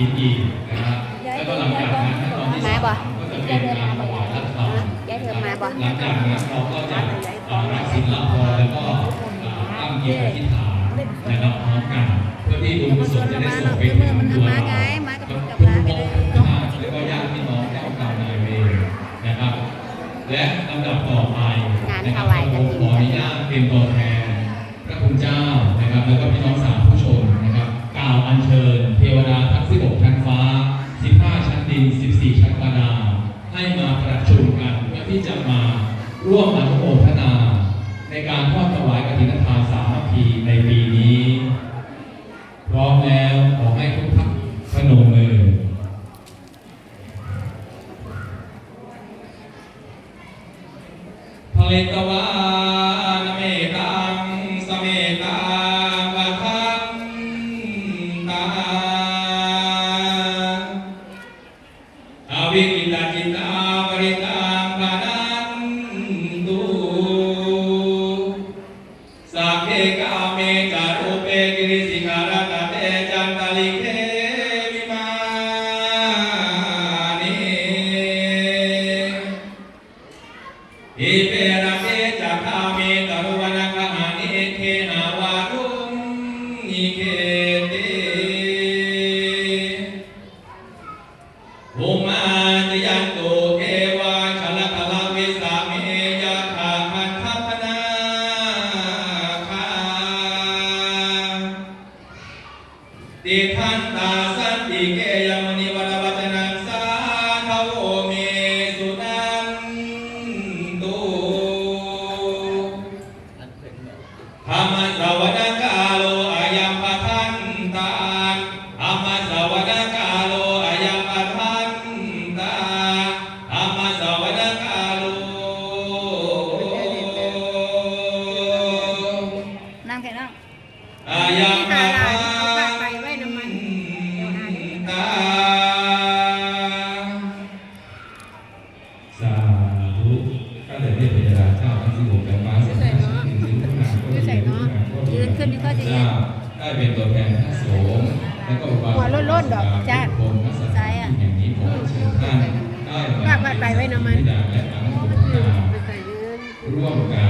ฐินอีกนะครับแล้วก็หลังจากนั้นขั้นตอนที่มาสามบ่ก็จะยาเป็ยนเดินการมาถบ่วายรัตธรรมยายเดินมาบ่หลังจากนั้นเราก็จะอ่ารับศีลรับพรแล้วก็อ่าตั้งจิตอธิษฐานนะครับพร้อมกันเพื่อที่บุญกุศลจะได้ส่งไปถึงตัวเราทุกภพนะครับแล้วก็ญาติพี่น้องเจ้ากรรมนายเวรนะครับ และลำดับต่อไปนะครับผมขออนุญาตเป็นตัวแทนพระคุณเจ้านะครับ แล้วก็พี่น้องสาธุชนนะครับกล่าวอัญเชิญ เทวดาทั้ง 16 ชั้นฟ้า 15 ชั้นดิน 14 ชั้นบาดาลให้มาประชุมกันเพื่อ ที่จะมาร่วมอนุโมทนา ในการทอดถวายกฐินทานสามัคคีในปีนี้ พร้อมแล้วขอให้ทุกท่านพนมมือภลิตวาน สัพเพกาเมจารุเติเกยมณีวรวัตนังสาทโวเมสุนันตุธรรมสวนาคาโลอายัมปะทันตาธรรมสวนาคาโลอายัมปะทันตาธรรมสวนาคาโลนั่งแค่นั่งอายัมปะทัน ธุก็เลยเรียกพญาเจ้าทั้งสิบหกจังหวัดเสร็จแล้วถึงถึงทุกงานก็จะเป็นทุกงานก็จะยืนขึ้นนี่ก็จะยืนได้เป็นตัวแทนพระสงฆ์แล้วก็อุบาสกหัวโล้นๆดอกจ้าทุกคนณสถานที่แห่งนี้ขอเชิญท่านได้มาว่าว่าไปไว้น้ำมันที่ด่านและอนุโมทนาร่วมการทอดถวายกฐิน